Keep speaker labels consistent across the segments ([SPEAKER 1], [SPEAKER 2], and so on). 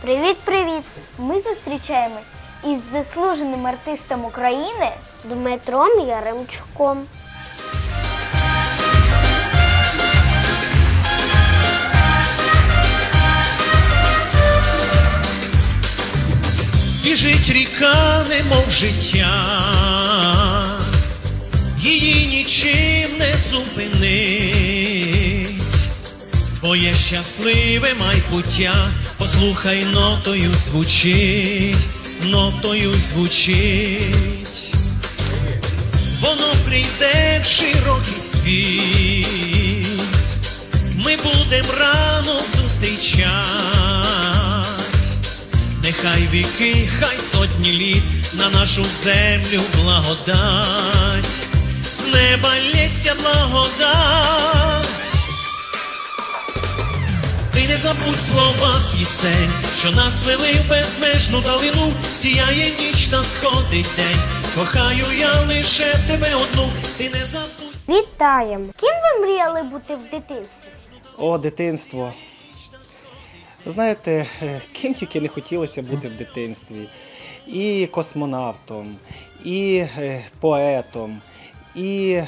[SPEAKER 1] Привіт-привіт! Ми зустрічаємось із заслуженим артистом України
[SPEAKER 2] Дмитром Яремчуком.
[SPEAKER 3] Біжить ріка, немов життя, її нічим не зупинить. Твоє щасливе майбуття, послухай, нотою звучить, нотою звучить. Воно прийде в широкий світ, ми будем рано зустрічать. Нехай віки, хай сотні літ на нашу землю благодать, з неба лється благодать. Забудь слова пісень, що нас вели в безмежну далину, сіяє ніч та сходить день. Кохаю я лише тебе одну, ти не забудь.
[SPEAKER 2] Вітаємо! Ким ви мріяли бути в дитинстві?
[SPEAKER 4] О, дитинство. Знаєте, е, ким тільки не хотілося бути в дитинстві. І космонавтом, і е, поетом, і,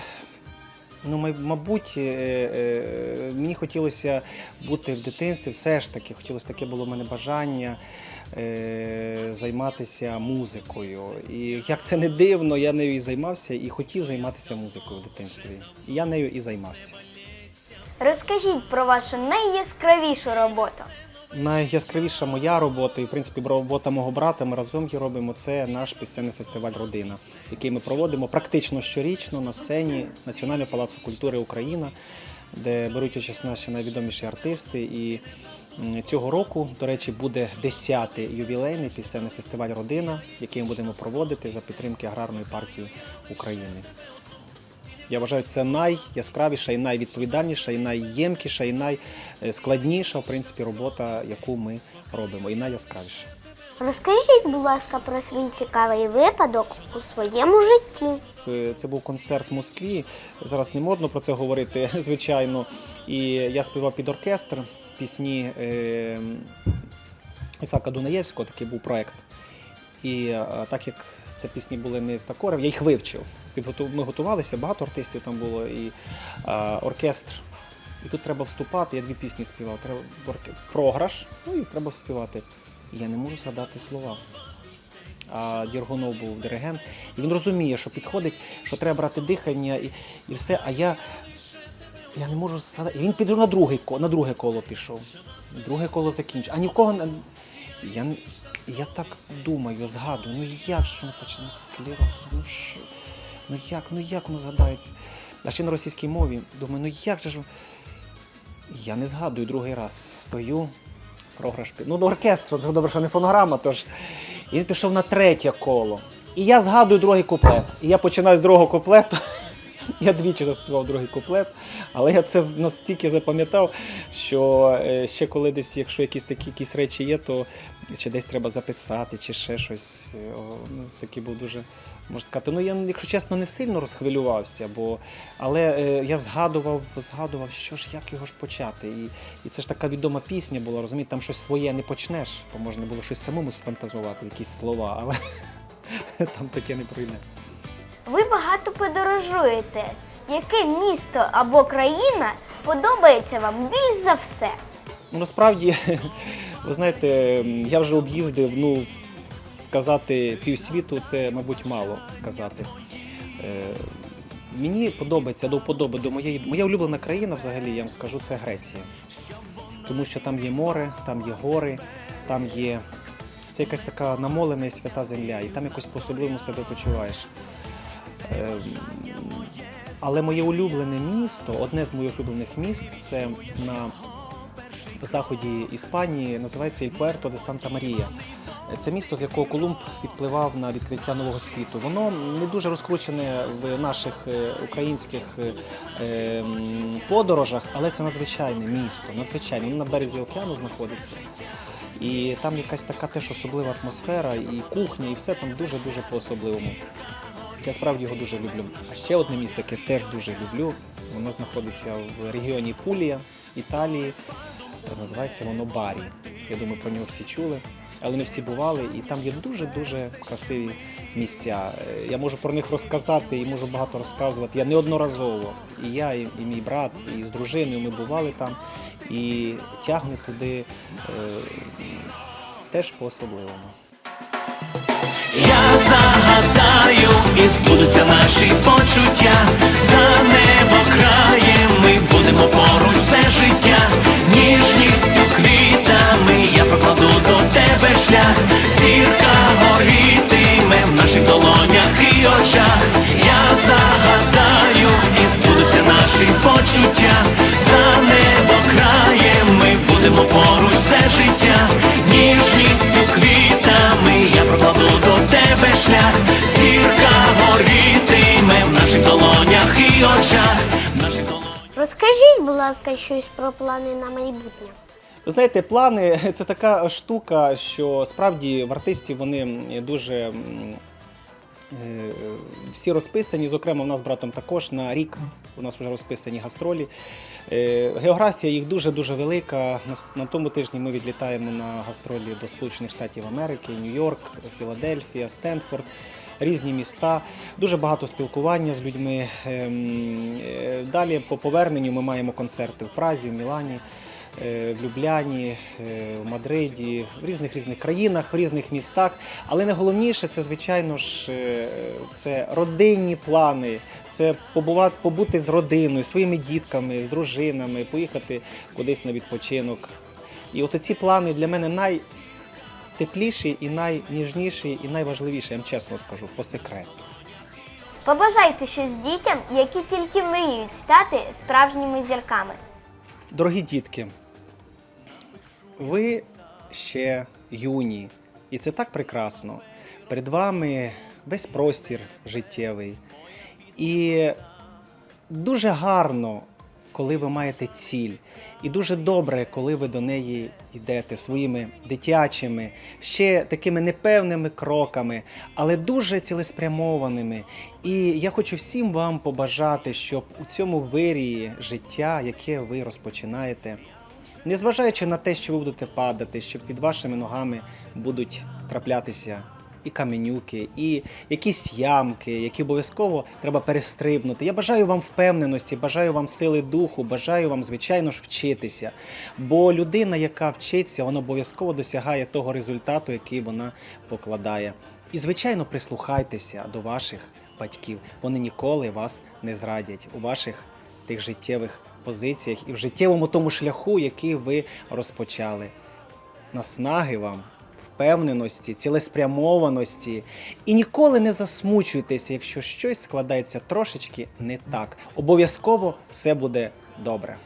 [SPEAKER 4] ну, мабуть, е, е, мені хотілося бути в дитинстві, все ж таки, хотілося таке було в мене бажання е, займатися музикою. І як це не дивно, я нею і займався, і хотів займатися музикою в дитинстві. І я нею і займався.
[SPEAKER 1] Розкажіть про вашу найяскравішу роботу.
[SPEAKER 4] Найяскравіша моя робота, і в принципі робота мого брата, ми разом її робимо. Це наш пісенний фестиваль Родина, який ми проводимо практично щорічно на сцені Національного палацу культури Україна, де беруть участь наші найвідоміші артисти. І цього року, до речі, буде 10-й ювілейний пісенний фестиваль Родина, який ми будемо проводити за підтримки аграрної партії України. Я вважаю, це найяскравіша і найвідповідальніша, і найємкіша, і найскладніша, в принципі, робота, яку ми робимо, і найяскравіша.
[SPEAKER 2] Розкажіть, будь ласка, про свій цікавий випадок у своєму житті.
[SPEAKER 4] Е, Це був концерт в Москві. Зараз не модно про це говорити, звичайно. І я співав під оркестр пісні е, Ісака Дунаєвського, такий був проект. І е, так як це пісні були не з такорів, я їх вивчив. Ми готувалися, багато артистів там було, і е, оркестр. І тут треба вступати. Я дві пісні співав. Треба програш, ну і треба співати. І я не можу згадати слова а Діргунов був диригент, і він розуміє, що підходить, що треба брати дихання і, і все. А я, я не можу згадати. І він піде на, другий, ко- на друге коло пішов. Друге коло закінчив. А ні в кого не. Я, я так думаю, згадую, ну як що не почне склероз? Ну що? Ну як, ну як воно згадається? А ще на російській мові думаю, ну як же ж. Я не згадую другий раз. Стою, програш. Ну, до оркестру, добре, що не фонограма, тож. І він пішов на третє коло. І я згадую другий куплет. І я починаю з другого куплету. Я двічі заспівав другий куплет, але я це настільки запам'ятав, що е, ще коли десь, якщо якісь такі якісь речі є, то чи десь треба записати, чи ще щось. Е, Ну, це такий був дуже, можна сказати. Ну я, якщо чесно, не сильно розхвилювався, бо але е, я згадував, згадував, що ж, як його ж почати. І, і це ж така відома пісня була, розумієте, там щось своє не почнеш, бо можна було щось самому сфантазувати, якісь слова, але там таке не пройде.
[SPEAKER 1] Ви багато подорожуєте. Яке місто або країна подобається вам більш за все?
[SPEAKER 4] Ну, Насправді, ви знаєте, я вже об'їздив, ну, сказати півсвіту, це, мабуть, мало сказати. Е, Мені подобається до вподоби до моєї. Моя улюблена країна, взагалі, я вам скажу, це Греція. Тому що там є море, там є гори, там є. Це якась така намолена і свята земля, і там якось по-особливому себе почуваєш. Е, Але моє улюблене місто, одне з моїх улюблених міст, це на заході Іспанії, називається Іль-Пуерто де Санта Марія. Це місто, з якого Колумб відпливав на відкриття нового світу. Воно не дуже розкручене в наших е, українських е, ем, подорожах, але це надзвичайне місто, надзвичайне. Воно на березі океану знаходиться. І там якась така теж особлива атмосфера, і кухня, і все там дуже-дуже по-особливому. Я справді його дуже люблю. А ще одне місто, яке теж дуже люблю, воно знаходиться в регіоні Пулія, Італії. Називається воно Барі. Я думаю, про нього всі чули, але не всі бували. І там є дуже-дуже красиві місця. Е, Я можу про них розказати і можу багато розказувати. Я неодноразово. І я, і, і мій брат, і з дружиною ми бували там. І тягне туди е, теж по-особливому.
[SPEAKER 3] Я загадаю, і збудуться наші почуття. За небо краєм ми будемо поруч все життя. Ніжністю квітами я прокладу до тебе шлях. Зірка горітиме в наших долонях і очах. Наших долонях.
[SPEAKER 2] Розкажіть, будь ласка, щось про плани на майбутнє.
[SPEAKER 4] Ви знаєте, плани це така штука, що справді в артистів вони дуже е, всі розписані. Зокрема, у нас з братом також на рік у нас вже розписані гастролі. Е, Географія їх дуже-дуже велика. На тому тижні ми відлітаємо на гастролі до Сполучених Штатів Америки, Нью-Йорк, Філадельфія, Стенфорд. Різні міста, дуже багато спілкування з людьми. Ем, е, Далі по поверненню ми маємо концерти в Празі, в Мілані, в Любляні, е, в Мадриді, в різних різних країнах, в різних містах. Але найголовніше це, звичайно ж, е, це родинні плани, це побувати, побути з родиною, своїми дітками, з дружинами, поїхати кудись на відпочинок. І от ці плани для мене найтепліші і найніжніші, і найважливіші, я вам чесно скажу, по секрету.
[SPEAKER 1] Побажайте щось дітям, які тільки мріють стати справжніми зірками.
[SPEAKER 4] Дорогі дітки, ви ще юні, і це так прекрасно. Перед вами весь простір життєвий. І дуже гарно, коли ви маєте ціль. І дуже добре, коли ви до неї йдете своїми дитячими, ще такими непевними кроками, але дуже цілеспрямованими. І я хочу всім вам побажати, щоб у цьому вирії життя, яке ви розпочинаєте, незважаючи на те, що ви будете падати, що під вашими ногами будуть траплятися і каменюки, і якісь ямки, які обов'язково треба перестрибнути. Я бажаю вам впевненості, бажаю вам сили духу, бажаю вам, звичайно ж, вчитися. Бо людина, яка вчиться, вона обов'язково досягає того результату, який вона покладає. І, звичайно, прислухайтеся до ваших батьків. Вони ніколи вас не зрадять у ваших тих життєвих позиціях і в життєвому тому шляху, який ви розпочали. Наснаги вам, впевненості, цілеспрямованості. І ніколи не засмучуйтеся, якщо щось складається трошечки не так. Обов'язково все буде добре.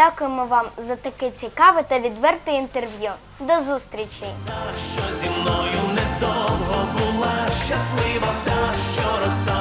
[SPEAKER 1] дякуємо вам за таке цікаве та відверте інтерв'ю. До зустрічі!
[SPEAKER 3] Та, що зі мною недовго була щаслива, та що розстала.